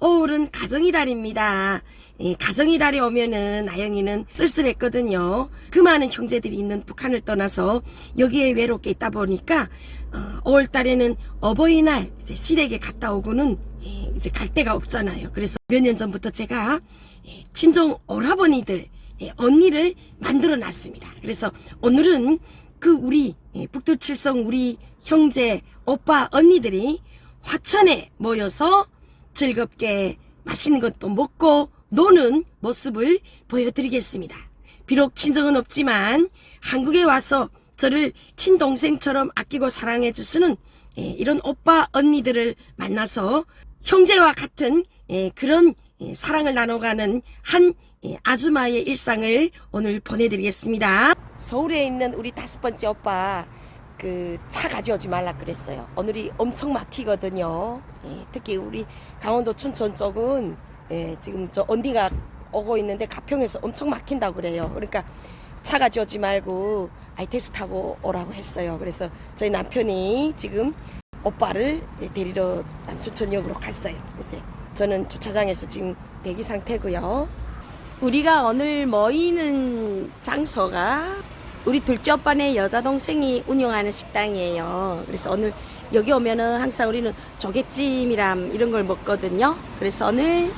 5월은 가정의 달입니다. 예, 가정의 달이 오면은 나영이는 쓸쓸했거든요. 그 많은 형제들이 있는 북한을 떠나서 여기에 외롭게 있다 보니까 어, 5월 달에는 어버이날 이제 시댁에 갔다 오고는 예, 이제 갈 데가 없잖아요. 그래서 몇 년 전부터 제가 예, 친정 오라버니들 예, 언니를 만들어 놨습니다. 그래서 오늘은 그 우리 예, 북두칠성 우리 형제 오빠 언니들이 화천에 모여서 즐겁게 맛있는 것도 먹고 노는 모습을 보여드리겠습니다. 비록 친정은 없지만 한국에 와서 저를 친동생처럼 아끼고 사랑해 주시는 예, 이런 오빠 언니들을 만나서 형제와 같은 예, 그런 예, 사랑을 나눠가는 한 예, 아줌마의 일상을 오늘 보내드리겠습니다. 서울에 있는 우리 다섯 번째 오빠 그 차 가져오지 말라 그랬어요. 오늘이 엄청 막히거든요. 예, 특히 우리 강원도 춘천 쪽은 예, 지금 저 언니가 오고 있는데 가평에서 엄청 막힌다고 그래요. 그러니까 차 가져오지 말고 아이테스 타고 오라고 했어요. 그래서 저희 남편이 지금 오빠를 데리러 남춘천역으로 갔어요. 그래서 저는 주차장에서 지금 대기 상태고요. 우리가 오늘 모이는 장소가 우리 둘째 오빠네 여자 동생이 운영하는 식당이에요. 그래서 오늘 여기 오면은 항상 우리는 조개찜이랑 이런 걸 먹거든요. 그래서 오늘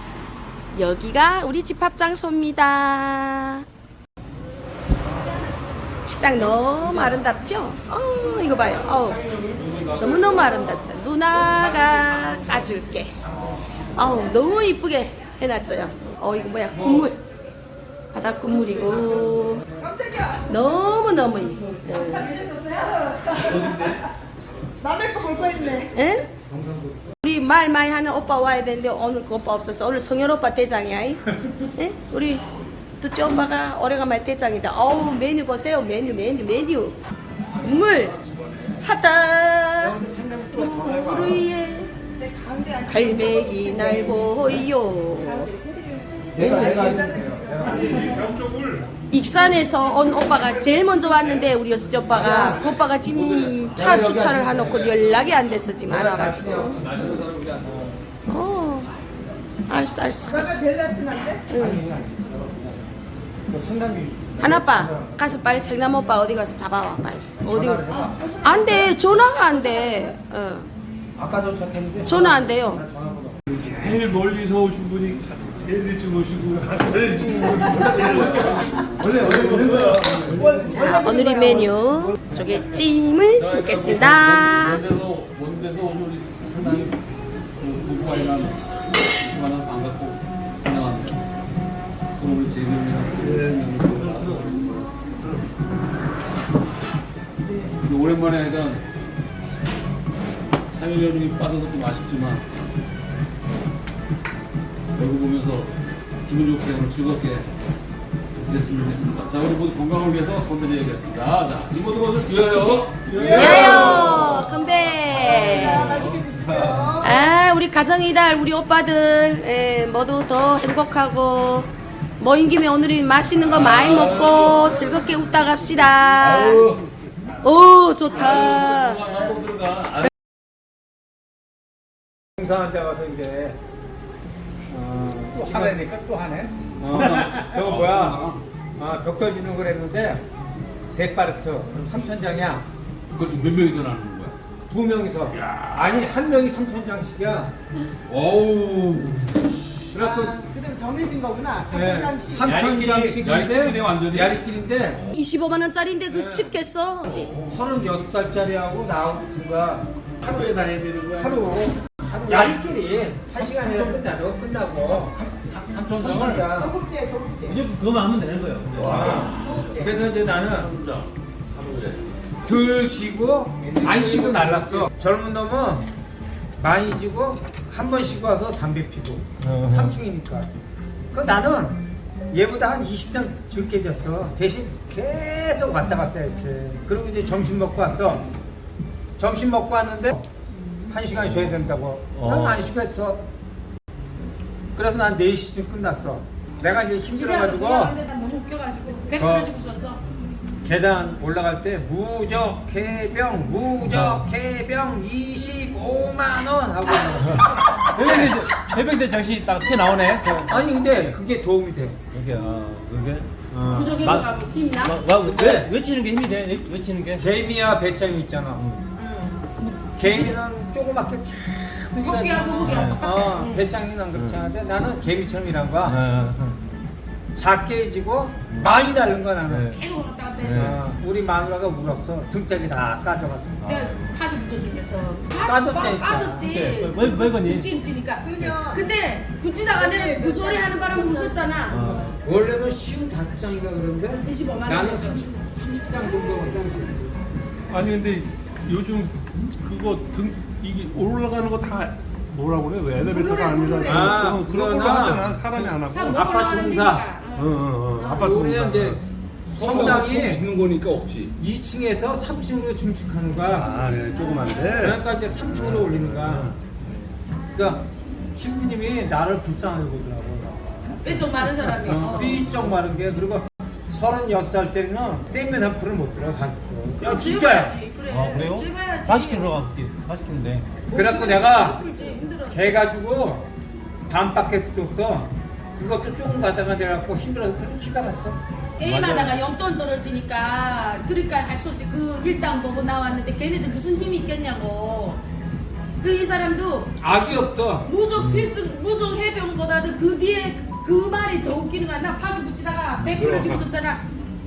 여기가 우리 집합 장소입니다. 식당 너무 아름답죠? 어, 이거 봐요. 어, 너무너무 아름답어요. 누나가 까줄게. 아우, 너무 이쁘게 해놨어요. 어, 이거 뭐야, 국물. 바닥 국물이고. 너무 너무 이뻐. 남의 거 볼 거 있네. 예? 우리 말 많이 하는 오빠 와야 되는데 오늘 그 오빠 없어서 오늘 성현 오빠 대장이야. 이? 예? 우리 두째 오빠가 오래간만에 대장이다. 어우 메뉴 보세요. 메뉴 메뉴 메뉴. 물 하다 우리의 갈매기 날 보요. 익산에서 온 오빠가 제일 먼저 왔는데 우리 여섯째 오빠가 그 오빠가 지금 차 주차를 해놓고 연락이 안 돼서 지금 안 와가지고. 어 알았어 알았어 내가 제일 날씬한데? 하나빠 가서 빨리 생남 오빠 어디 가서 잡아와 빨리. 어디 안돼 전화가 안돼. 어. 아까 전화 안 돼요. 제일 멀리서 오신 분이 제일 일찍 오시고 제일 일찍 오시고 제일. 자 오늘의 메뉴 저게 찜을 먹겠습니다. 재미있는 오랜만에 하던 사회여름이 빠져서 좀 아쉽지만 얼굴 보면서 기분 좋게 오늘 즐겁게 됐으면 좋겠습니다. 자 우리 모두 건강을 위해서 건강 얘기하겠습니다. 자 이 모든 것을 위하여 야요 건배 맛있게 드십시오. 아, 우리 가정의 달, 우리 오빠들, 예, 모두 더 행복하고, 모인 김에 오늘이 맛있는 거 많이 먹고, 즐겁게 웃다 갑시다. 오, 좋다. 한번 들어가. 공사한 데 가서 이제 어, 또 하나 되니까 또 하네. 어, 저거 뭐야 아, 벽 떠지는 걸 했는데 세 파르트 3천장이야 그것도 몇 명이 더 나누는 거야? 두 명이서 아니 한 명이 3천장씩이야 어우. 그래갖고 아, 그럼 정해진 거구나. 네, 300장씩. 3천장씩인데 야리끼리네, 완전히. 야리끼리인데 25만 원짜리인데 그 쉽겠어? 36살짜리하고 나하고 친구가 하루에 다녀야 되는 거야? 하루 야리끼리 한 시간에 끝나죠 끝나고 3천 장을? 3천장 도급제, 도급제. 무조건 그거만 하면 되는 거예요. 와. 그래서 이제 나는 덜 쉬고 안 쉬고 날랐어. 젊은 놈은 많이 쉬고 한 번 쉬고 와서 담배 피고 3층이니까. 그 나는 얘보다 한 20년 적게 졌어. 대신 계속 왔다 갔다 했지. 그리고 이제 점심 먹고 왔어. 점심 먹고 왔는데 한 시간 쉬어야 된다고. 난 안 쉬고 했어. 그래서 난 4시쯤 끝났어. 내가 이제 힘들어가지고 너무 웃겨가지고. 배 어. 죽었어. 계단 올라갈 때 무적 해병 무적 해병 25만 원 하고 해병대 정신 딱 튀어 나오네. 아니 근데 그게 도움이 돼. 이게 아 그게. 무적의 마- 가힘 나? 와, 와, 왜 외치는 게 힘이 돼? 외- 외치는 게. 개미야 배짱이 있잖아. 개미는 조그맣게 토끼하고 일하잖아. 무게가 똑같아. 어, 응. 배짱이는 그렇지 않은데 나는 개미처럼 일한 거야. 아, 작게 해지고 많이 다른 거야 나는. 네. 계속 왔다 갔다 해. 네. 어, 우리 마누라가 울었어. 등짝이 다 까져가지고. 내가 파지 붙여주면서 까졌다니까. 까졌지 네. 왜- 왜 그러니? 찜찜이니까 근데 붙이다가는 그 소리 하는 바람에 웃었잖아 아. 원래는 쉬운 다섯 장인가 그런데 25만 원 나는 했어. 30, 30장 정도가 좀 아니 근데 요즘 그거 등 이게 올라가는 거 다 뭐라고 그래? 왜 엘리베이터 가 아니라 아, 어, 그런 걸로 그러나 하잖아. 사람이 안 참 하고. 아파트 먹으러 공사. 가는 어, 어, 어. 아파트 우리는 공사. 이제 성당이 짓는 거니까 없지. 2층에서 3층으로 중축하는 거야. 아, 네, 조그만데. 그러니까 이제 3층으로 올리는 거야. 그러니까 신부님이 나를 불쌍하게 보더라고. 뼈좀 마른 사람이 어, 삐쩍 마른 게 그리고 36살 때는 생면 한 풀을 못 들어 사고. 야 진짜야. 그래 아 그래요? 찔러야지. 40kg가 40kg인데. 그래갖고 내가. 개 가지고 반 바켓 줬어. 그것도 조금 가다가 내갖고 힘들어서 그래 집에 갔어. 게임하다가 용돈 떨어지니까 그러니까 할 수 없이 그 일당 보고 나왔는데 걔네들 무슨 힘이 있겠냐고 그 이 사람도 악이 없어. 무적 필승 무적 해병보다도 그 뒤에 그, 그 말이 더 웃기는 거야 나 파스 붙이다가 100kg 지고 썼잖아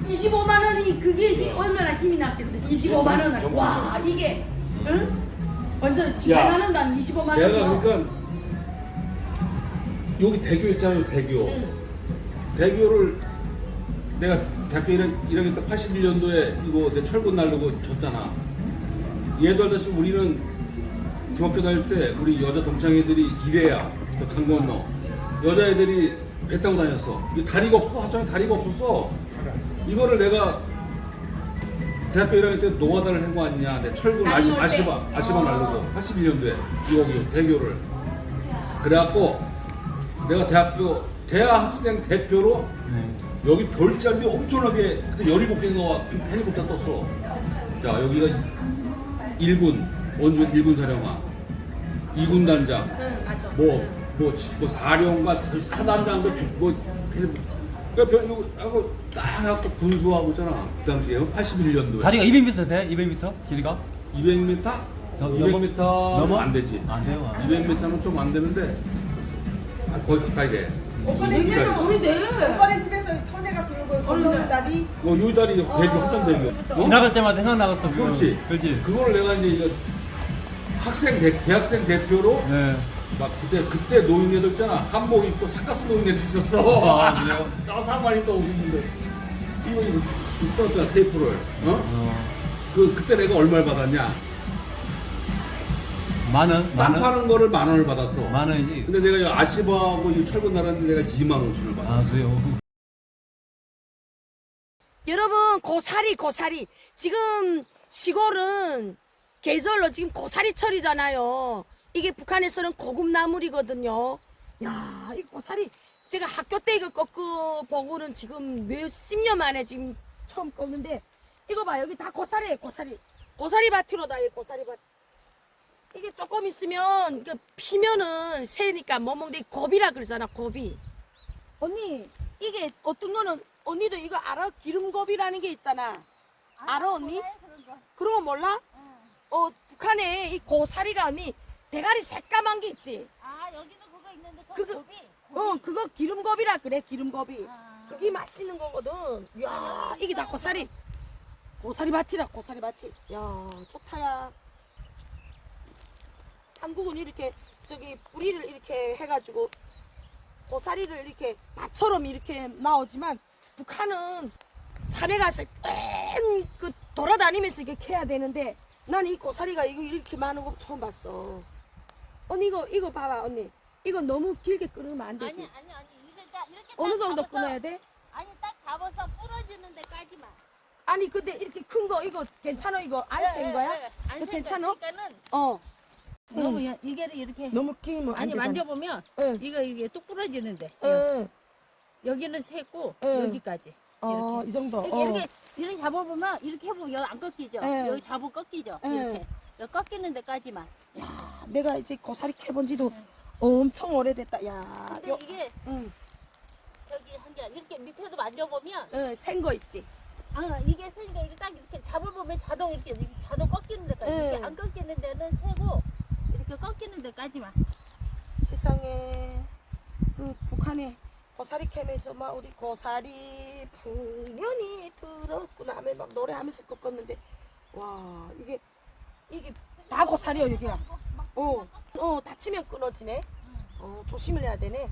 25만 원이 그게 힘- 얼마나 힘이 났겠어 25만 원을 와 이게 응? 완전 18만 원난 25만 원 내가 그러니까 여기 대교 있잖아요, 대교. 대교를 내가 대학교 1학, 1학년 때 81년도에 이거 내 철근 날르고 졌잖아. 얘도 알다시피 우리는 중학교 다닐 때 우리 여자 동창애들이 이래야 강 건너 여자애들이 배 타고 다녔어. 이 다리가 없어. 하청에 다리가 없었어. 이거를 내가 대학교 1학년 때 노가다를 한거 아니냐. 내 철근 아시. 아시바, 아시바 어. 날르고 81년도에 여기 대교를. 그래갖고 내가 대학교 대학생 대표로 네. 여기 별자리 엄청나게 그때 17개가 헬리콥터 떴어. 자, 여기가 1군, 원주 1군 사령관, 2군 단장, 응 맞아 뭐, 뭐, 지- 뭐 사령관, 사단장도 뭐, 그러니까 별, 이거 하고 딱 해갖고 군수하고 있잖아. 그 당시에 81년도에. 다리가 200m 돼? 200m 길이가? 200m? 넘- 200m 넘어? 안 되지. 안 돼요. 아. 200m는 좀 안 되는데, 아, 거의 가까이 돼. 오빠네 집에서 보이대 오빠네 집에서 터네가 그거 건너는 다리 어, 요 다리 대교, 확장 대교. 어? 지나갈 때마다 생각나겠어. 그렇지. 그렇지. 그걸 내가 이제 이거 학생 대, 대학생 대표로 네. 막 그때 그때 노인네들 있잖아 한복 입고 사카스 노인네들 있었어. 아, 그래요? 나 사만이 또 오시는데 이거 이거 이뻤잖아 테이프를. 어? 어. 그 그때 내가 얼마를 받았냐? 만원? 땅 만원? 파는 거를 만 원을 받았어. 만 원이지. 근데 내가 이 아시바하고 이 철근 나랐는데 내가 2만 원씩을 받았어. 아 그래요. 여러분 고사리 고사리 지금 시골은 계절로 지금 고사리철이잖아요 이게 북한에서는 고급 나물이거든요 야 이 고사리 제가 학교 때 이거 꺾고 보고는 지금 몇십 년 만에 지금 처음 꺾는데 이거 봐 여기 다 고사리예요 고사리 고사리 밭으로 다 이 고사리 밭 이게 조금 있으면 그 피면은 새니까 못 먹는데 고비라 그러잖아 고비 언니 이게 어떤 거는 언니도 이거 알아? 기름겁이라는 게 있잖아. 알아 언니? 그런 거 몰라? 어 북한에 이 고사리가 언니 대가리 새까만 게 있지. 아 여기는 그거 있는데 그거- 그거 고비? 어 그거 기름겁이라 그래 기름겁이. 아. 그게 맛있는 거거든. 야 이게 다 고사리. 고사리 밭이라 고사리 밭이. 야 좋다야. 한국은 이렇게 저기 뿌리를 이렇게 해가지고 고사리를 이렇게 밭처럼 이렇게 나오지만 북한은 산에 가서 그 돌아다니면서 이렇게 캐야 되는데 난 이 고사리가 이거 이렇게 많은 거 처음 봤어. 언니 이거 이거 봐봐 언니. 이거 너무 길게 끊으면 안 되지. 아니 아니 아니 이게 딱 이렇게 어느 딱 정도 잡아서- 끊어야 돼? 아니 딱 잡아서 부러지는 데까지만. 아니 근데 이렇게 큰 거 이거 괜찮아 이거 안센 예, 거야? 예, 예. 안 이거 센 괜찮아? 그러니까는 어. 너무 야- 이게 이렇게 너무 길면 안 아니 되잖아. 만져보면 응. 이거 이게 뚝 부러지는데 응. 여기는 새고 응. 여기까지 어, 이 정도. 이렇게, 어. 이렇게 이렇게 잡아보면 이렇게 해보면 여기 안 꺾이죠. 네. 여기 잡으면 꺾이죠. 네. 이렇게 여기 꺾이는 데까지만. 내가 이제 고사리 캐본 지도 엄청 오래됐다. 야, 근데 요, 이게 응, 저기 한게 이렇게 밑에도 만져보면 응, 생거 있지. 아 이게 세니까 이게 딱 이렇게 잡아보면 자동 이렇게 자동 꺾이는 데까지 네. 이렇게 안 꺾이는 데는 세고 이렇게 꺾이는 데까지만. 세상에 그 북한에 고사리 캠에서 막 우리 고사리 풍년이 들었구나 하면 막 노래하면서 꺾었는데 와 이게 이게 다 고사리야 여기가 어, 어 다치면 끊어지네 어 조심을 해야 되네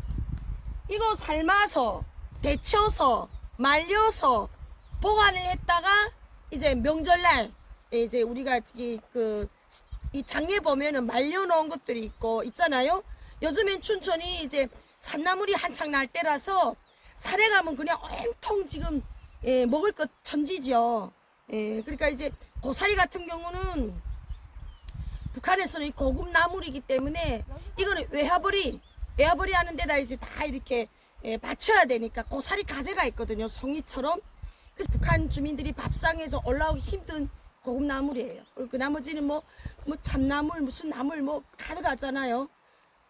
이거 삶아서 데쳐서 말려서 보관을 했다가 이제 명절날 이제 우리가 이그 이 장에 보면은 말려놓은 것들이 있고 있잖아요. 요즘엔 춘천이 이제 산나물이 한창 날 때라서 산에 가면 그냥 온통 지금 예, 먹을 것 천지죠. 예, 그러니까 이제 고사리 같은 경우는 북한에서는 이 고급 나물이기 때문에 이거는 외화벌이 외화벌이 하는 데다 이제 다 이렇게 예, 받쳐야 되니까 고사리 가재가 있거든요. 송이처럼. 그래서 북한 주민들이 밥상에 좀 올라오기 힘든 고급 나물이에요. 그 나머지는 뭐, 뭐 참나물, 무슨 나물 뭐 가득하잖아요.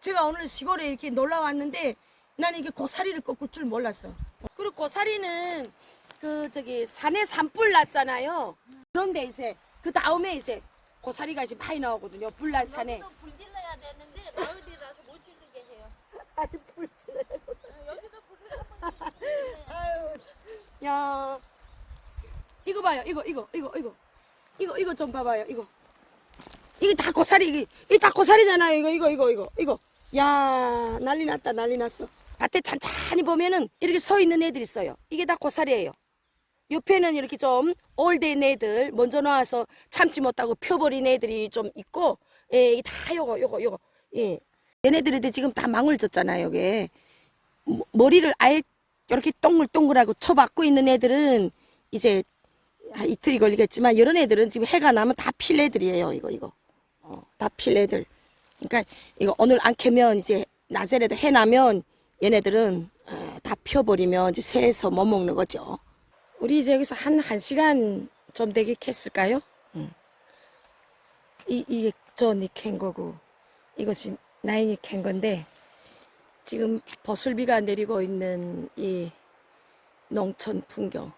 제가 오늘 시골에 이렇게 놀러 왔는데 나는 이게 고사리를 꺾을 줄 몰랐어. 그리고 고사리는 그 저기 산에 산불 났잖아요. 그런데 이제 그 다음에 이제 고사리가 이제 많이 나오거든요. 불난 산에. 여기도 불 질러야 되는데 마을이라서 못 지르게 해요. 아니 불 지르는 여기도 불을 한번 아유, 참. 야, 이거 봐요. 이거, 이거, 이거, 이거, 이거, 이거 좀 봐봐요. 이거. 이게 다 고사리, 이게, 이게 다 고사리잖아요. 이거, 이거, 이거, 이거, 이거. 야, 난리 났다, 난리 났어. 밭에 찬찬히 보면은 이렇게 서 있는 애들 있어요. 이게 다 고사리예요. 옆에는 이렇게 좀 올드인 애들 먼저 나와서 참지 못하고 펴버린 애들이 좀 있고, 예, 이게 다 요거, 요거, 요거, 예. 얘네들이 지금 다 망을 졌잖아요. 머- 머리를 아예 이렇게 동글동글하고 쳐박고 있는 애들은 이제 한 이틀이 걸리겠지만 이런 애들은 지금 해가 나면 다 필 애들이에요. 이거 이거 어, 다필 애들. 그러니까 이거 오늘 안 캐면 이제 낮에라도 해 나면 얘네들은 어, 다 펴버리면 이제 새에서 못 먹는 거죠. 우리 이제 여기서 한 한 시간 좀 되게 캤을까요? 응. 이 이게 전이 캔 거고 이것이 나인이 캔 건데. 지금 버슬비가 내리고 있는 이 농촌 풍경.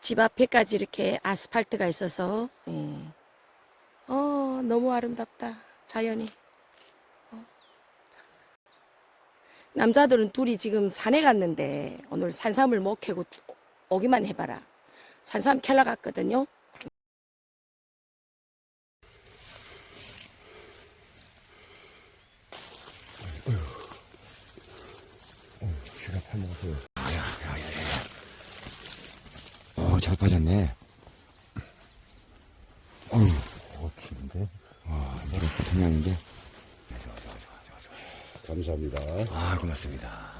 집 앞에까지 이렇게 아스팔트가 있어서, 예. 어, 너무 아름답다. 자연이. 어. 남자들은 둘이 지금 산에 갔는데, 오늘 산삼을 못 캐고 오기만 해봐라. 산삼 캘러 갔거든요. 쥐가 팔먹었어요. 어, 잘 빠졌네. 어휴. 어, 기는데? 와, 머리 부통량인데? 감사합니다. 아, 고맙습니다.